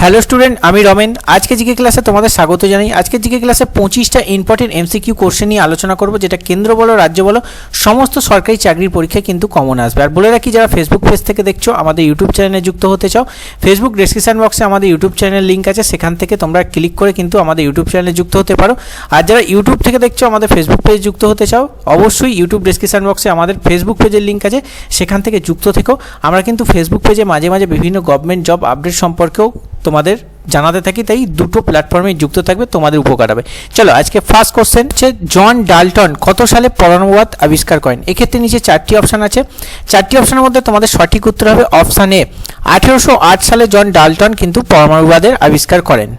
Hello student, আমি রমেন। আজকে GK ক্লাসে তোমাদের স্বাগত জানাই। আজকে জিকে ক্লাসে পঁচিশটা ইম্পর্টেন্ট এমসিকিউ কোশ্চেন নিয়ে আলোচনা করব, যেটা কেন্দ্র বলো, রাজ্য বলো, সমস্ত সরকারি চাকরির পরীক্ষায় কিন্তু কমন আসবে। আর বলে রাখি, যারা ফেসবুক পেজ থেকে দেখছ, আমাদের ইউটিউব চ্যানেলে যুক্ত হতে চাও ফেসবুক ডেসক্রিপশন বক্সে আমাদের ইউটিউব চ্যানেল লিঙ্ক আছে, সেখান থেকে তোমরা ক্লিক করে কিন্তু আমাদের ইউটিউব চ্যানেলে যুক্ত হতে পারো। আর যারা ইউটিউব থেকে দেখছ, আমাদের ফেসবুক পেজ যুক্ত হতে চাও, অবশ্যই ইউটিউব ডেসক্রিপশন বক্সে আমাদের ফেসবুক পেজের লিঙ্ক আছে, সেখান থেকে যুক্ত থেকো। আমরা কিন্তু ফেসবুক পেজে মাঝে মাঝে বিভিন্ন গভর্নমেন্ট জব আপডেট সম্পর্কেও তোমাদের জানাতে থাকি, তাই দুটো প্ল্যাটফর্মে যুক্ত থাকবে, তোমাদের উপকার হবে। চলো, আজকে ফার্স্ট কোশ্চেন হচ্ছে, জন ডাল্টন কত সালে পরমাণুবাদ আবিষ্কার করেন? এক্ষেত্রে নিচে চারটি অপশান আছে। চারটি অপশানের মধ্যে তোমাদের সঠিক উত্তর হবে অপশান এ আঠেরোশো আট সালে জন ডাল্টন কিন্তু পরমাণুবাদের আবিষ্কার করেন।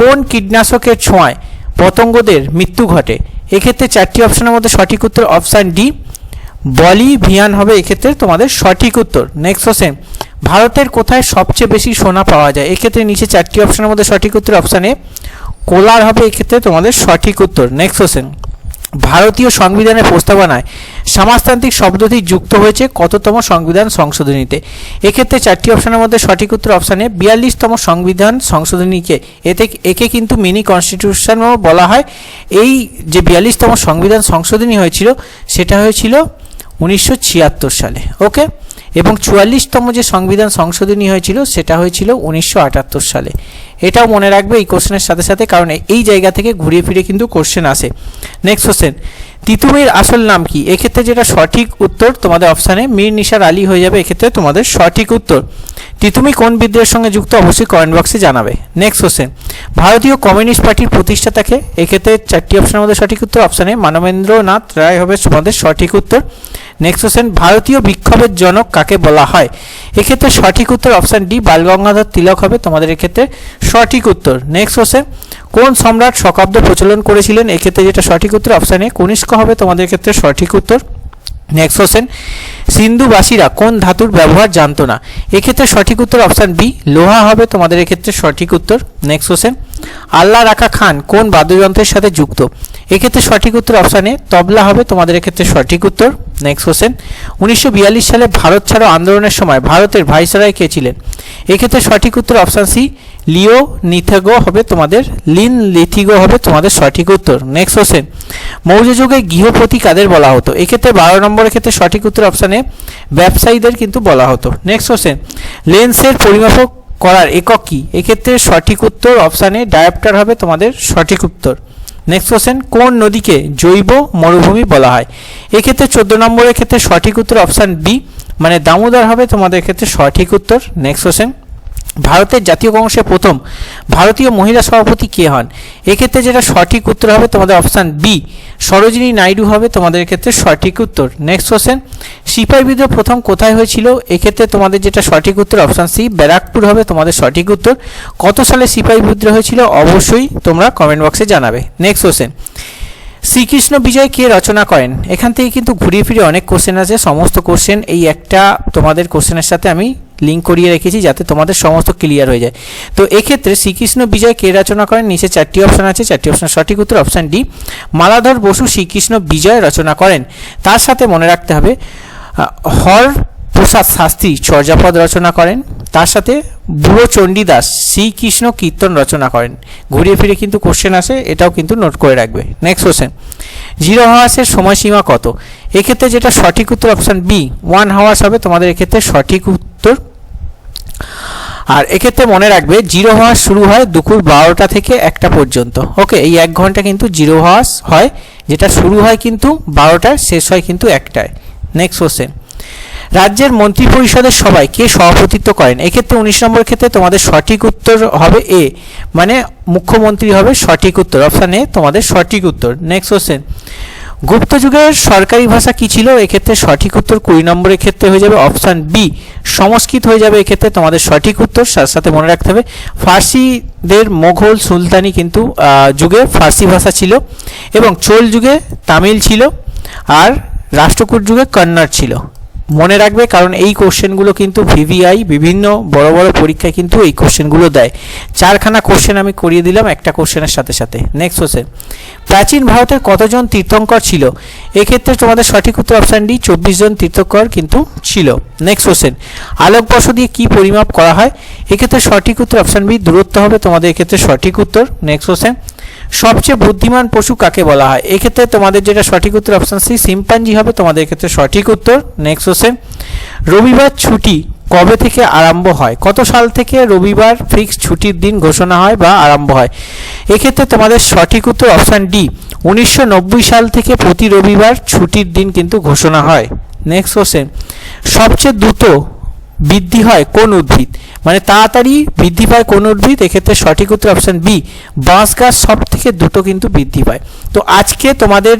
কোন কীটনাশকের ছোঁয়ায় পতঙ্গদের মৃত্যু ঘটে? এক্ষেত্রে চারটি অপশানের মধ্যে সঠিক উত্তর অপশান ডি বলিভিয়ান হবে, এক্ষেত্রে তোমাদের সঠিক উত্তর। নেক্সট কোশ্চেন ভারতের কোথায় সবচেয়ে বেশি সোনা পাওয়া যায়? এক্ষেত্রে নিচে চারটি অপশনের মধ্যে সঠিক উত্তর অপশান কোলার হবে, এক্ষেত্রে তোমাদের সঠিক উত্তর। নেক্সট কোশ্চেন ভারতীয় সংবিধানের প্রস্তাবনায় সমাজতান্ত্রিক শব্দটি যুক্ত হয়েছে কততম সংবিধান সংশোধনীতে? এক্ষেত্রে চারটি অপশনের মধ্যে সঠিক উত্তর অপশানে বিয়াল্লিশতম সংবিধান সংশোধনীকে, এতে একে কিন্তু মিনি কনস্টিটিউশনও বলা হয়। এই যে বিয়াল্লিশতম সংবিধান সংশোধনী হয়েছিল, সেটা হয়েছিল উনিশশো ছিয়াত্তর সালে। ওকে এবং চুয়াল্লিশতম যে সংবিধান সংশোধনী হয়েছিল, সেটা হয়েছিল উনিশশো আটাত্তর সালে। এটাও মনে রাখবে এই কোশ্চেনের সাথে সাথে, কারণ এই জায়গা থেকে ঘুরিয়ে ফিরে কিন্তু কোশ্চেন আসে। নেক্সট কোশ্চেন তিতুমির আসল নাম কি? এক্ষেত্রে যেটা সঠিক উত্তর তোমাদের অপশানে মীর নিসার আলী হয়ে যাবে, এক্ষেত্রে তোমাদের সঠিক উত্তর। তিতুমি কোন বিদ্রোহের সঙ্গে যুক্ত অবশ্যই কমেন্ট বক্সে জানাবে। নেক্সট কোশ্চেন ভারতীয় কমিউনিস্ট পার্টির প্রতিষ্ঠাতাকে, এক্ষেত্রে চারটি অপশনের মধ্যে সঠিক উত্তর অপশানে মানবেন্দ্রনাথ রায় হবে তোমাদের সঠিক উত্তর। নেক্সট কোশ্চেন ভারতীয় বিক্ষোভের জনক কাকে বলা হয়? এক্ষেত্রে সঠিক উত্তর অপশান ডি বালগঙ্গাধর তিলক হবে তোমাদের এক্ষেত্রে সঠিক উত্তর। নেক্সট কোশ্চেন কোন সম্রাট শকাব্দ প্রচলন করেছিলেন? এক্ষেত্রে যেটা সঠিক উত্তর অপশানে কনিষ্ক হবে তোমাদের ক্ষেত্রে সঠিক উত্তর। নেক্সট কোশ্চেন সিন্ধুবাসীরা কোন ধাতুর ব্যবহার জানতো না? এক্ষেত্রে সঠিক উত্তর অপশান বি, লোহা হবে। তোমাদের এক্ষেত্রে সঠিক উত্তর নেক্সট কোশ্চেন আল্লাহ রাখা খান কোন বাদ্যযন্ত্রের সাথে যুক্ত? এক্ষেত্রে সঠিক উত্তর অপশানে তবলা হবে। তোমাদের এক্ষেত্রে সঠিক উত্তর নেক্সট কোশ্চেন উনিশশো বিয়াল্লিশ সালে ভারত ছাড়ো আন্দোলনের সময় ভারতের ভাইসরয় কে ছিলেন? এক্ষেত্রে সঠিক উত্তর অপশান সি লিও নিথেগো হবে তোমাদের, লিন লিথিগো হবে তোমাদের সঠিক উত্তর। নেক্সট কোশ্চেন মৌর্য যুগে গৃহপতি কাদের বলা হতো? এক্ষেত্রে বারো নম্বরের ক্ষেত্রে সঠিক উত্তর অপশানে ব্যবসায়ীদের কিন্তু বলা হতো। নেক্সট কোশ্চেন লেন্সের পরিমাপক করার একক কি? এক্ষেত্রে সঠিক উত্তর অপশানে ডায়াপ্টার হবে তোমাদের সঠিক উত্তর। নেক্সট কোশ্চেন কোন নদীকে জৈব মরুভূমি বলা হয়? এক্ষেত্রে চোদ্দ নম্বরের ক্ষেত্রে সঠিক উত্তর অপশান বি মানে দামোদর হবে তোমাদের ক্ষেত্রে সঠিক উত্তর। নেক্সট কোশ্চেন ভারতের জাতীয় কংগ্রেসের প্রথম ভারতীয় মহিলা সভাপতি কে হন? এক্ষেত্রে যেটা সঠিক উত্তর হবে তোমাদের অপশান বি সরোজিনী নাইডু হবে তোমাদের ক্ষেত্রে সঠিক উত্তর। নেক্সট কোশ্চেন সিপাহী বিদ্রোহ প্রথম কোথায় হয়েছিল? এক্ষেত্রে তোমাদের যেটা সঠিক উত্তর, অপশান সি ব্যারাকপুর হবে তোমাদের সঠিক উত্তর। কত সালে সিপাহী বিদ্রোহ হয়েছিল? অবশ্যই তোমরা কমেন্ট বক্সে জানাবে। নেক্সট কোশ্চেন শ্রীকৃষ্ণ বিজয় কে রচনা করেন? এখান থেকে কিন্তু ঘুরিয়ে ফিরে অনেক কোশ্চেন আছে। সমস্ত কোশ্চেন এই একটা তোমাদের কোশ্চেনের সাথে আমি লিঙ্ক করিয়ে রেখেছি যাতে তোমাদের সমস্ত ক্লিয়ার হয়ে যায়। তো এক্ষেত্রে শ্রীকৃষ্ণ বিজয় কে রচনা করেন? নিচে চারটি অপশান আছে। চারটি অপশান সঠিক উত্তর অপশান ডি মালাধর বসু শ্রীকৃষ্ণ বিজয় রচনা করেন। তার সাথে মনে রাখতে হবে হর প্রসাদ শাস্ত্রী চর্যাপদ রচনা করেন। তার সাথে বুড়ো চণ্ডীদাস শ্রীকৃষ্ণ কীর্তন রচনা করেন। ঘুরিয়ে ফিরে কিন্তু কোশ্চেন আসে, এটাও কিন্তু নোট করে রাখবে। নেক্সট কোশ্চেন জিরো হাওয়াসের সময়সীমা কত? এক্ষেত্রে যেটা সঠিক উত্তর অপশান বি ওয়ান হাওয়ার্স হবে তোমাদের এক্ষেত্রে সঠিক উত্তর। আর এক্ষেত্রে মনে রাখবে, জিরো হাওয়ার্স শুরু হয় দুপুর বারোটা থেকে একটা পর্যন্ত। ওকে এই এক ঘণ্টা কিন্তু জিরো হাওয়ার্স হয়, যেটা শুরু হয় কিন্তু বারোটায়, শেষ হয় কিন্তু একটায়। নেক্সট কোশ্চেন রাজ্যের মন্ত্রিপরিষদের সবাই কে সভাপতিত্ব করেন? এক্ষেত্রে উনিশ নম্বর ক্ষেত্রে তোমাদের সঠিক উত্তর হবে এ। মানে মুখ্যমন্ত্রী হবে সঠিক উত্তর। অপশান এ, তোমাদের সঠিক উত্তর। নেক্সট কোশ্চেন গুপ্ত যুগের সরকারি ভাষা কি ছিল? এক্ষেত্রে সঠিক উত্তর কুড়ি নম্বরের ক্ষেত্রে হয়ে যাবে অপশান বি। সংস্কৃত হয়ে যাবে এক্ষেত্রে তোমাদের সঠিক উত্তর। সাথে সাথে মনে রাখতে হবে, ফার্সিদের মোঘল সুলতানি কিন্তু যুগে ফার্সি ভাষা ছিল এবং চোল যুগে তামিল ছিল আর রাষ্ট্রকূট যুগে কন্নড় ছিল। মনে রাখবে, কারণ এই কোশ্চেনগুলো কিন্তু ভিভিআই বিভিন্ন বড় বড় পরীক্ষায় কিন্তু এই কোশ্চেনগুলো দেয়। চারখানা কোশ্চেন আমি করিয়ে দিলাম, একটা কোশ্চেনের সাথে সাথে। নেক্সট কোশ্চেন প্রাচীন ভারতের কতজন তীর্থঙ্কর ছিল? এক্ষেত্রে তোমাদের সঠিক উত্তর অপশান ডি চব্বিশ জন তীর্থঙ্কর কিন্তু ছিল। নেক্সট কোশ্চেন আলোকবর্ষ দিয়ে কি পরিমাপ করা হয়? এক্ষেত্রে সঠিক উত্তর অপশান বি দূরত্ব হবে তোমাদের এক্ষেত্রে সঠিক উত্তর। নেক্সট কোশ্চেন সবচেয়ে বুদ্ধিমান পশু কাকে বলা হয়? এক্ষেত্রে তোমাদের যেটা সঠিক উত্তর অপশান সি সিম্পাঞ্জি হবে। তোমাদের এক্ষেত্রে সঠিক উত্তর নেক্সট কোশ্চেন রবিবার ছুটি কবে থেকে আরম্ভ হয়? কত সাল থেকে রবিবার ফিক্স ছুটির দিন ঘোষণা হয় বা আরম্ভ হয়? এক্ষেত্রে তোমাদের সঠিক উত্তর অপশান ডি উনিশশো নব্বই সাল থেকে প্রতি রবিবার ছুটির দিন কিন্তু ঘোষণা হয়। নেক্সট কোশ্চেন সবচেয়ে দ্রুত বৃদ্ধি হয় কোন উদ্ভিদ? মানে তাড়াতাড়ি বৃদ্ধি পায় কোন উদ্ভিদ? এক্ষেত্রে সঠিক উত্তর অপশান বি বাঁশ গাছ সব থেকে দ্রুত কিন্তু বৃদ্ধি পায়। তো আজকে তোমাদের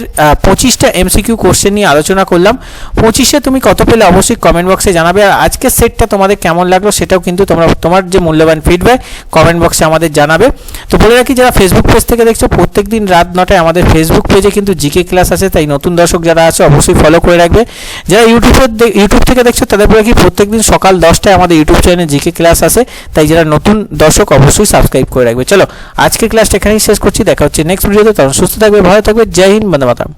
পঁচিশটা এমসিকিউ কোশ্চেন নিয়ে আলোচনা করলাম। পঁচিশে তুমি কত পেলে অবশ্যই কমেন্ট বক্সে জানাবে। আর আজকের সেটটা তোমাদের কেমন লাগল সেটাও কিন্তু তোমরা, তোমার যে মূল্যবান ফিডব্যাক কমেন্ট বক্সে আমাদের জানাবে। তো বলে রাখি, যারা ফেসবুক পেজ থেকে দেখছ প্রত্যেক দিন রাত নটায় আমাদের ফেসবুক পেজে কিন্তু জিকে ক্লাস আছে, তাই নতুন দর্শক যারা আছে, অবশ্যই ফলো করে রাখবে। যারা ইউটিউবের ইউটিউব থেকে দেখছ, তাদের বলে কি প্রত্যেক দিন সকাল দশটায় আমাদের ইউটিউব চ্যানেলে জিকে ক্লাস আছে, তাই যারা নতুন দর্শক অবশ্যই সাবস্ক্রাইব করে রাখবে। চলো, আজকের ক্লাসটা এখানেই শেষ করছি, দেখা হচ্ছে নেক্সট ভিডিওতে তখন সুস্থ থাকবে, ভালো থাকবে, জয় হিন্দ, বন্দে মাতরম।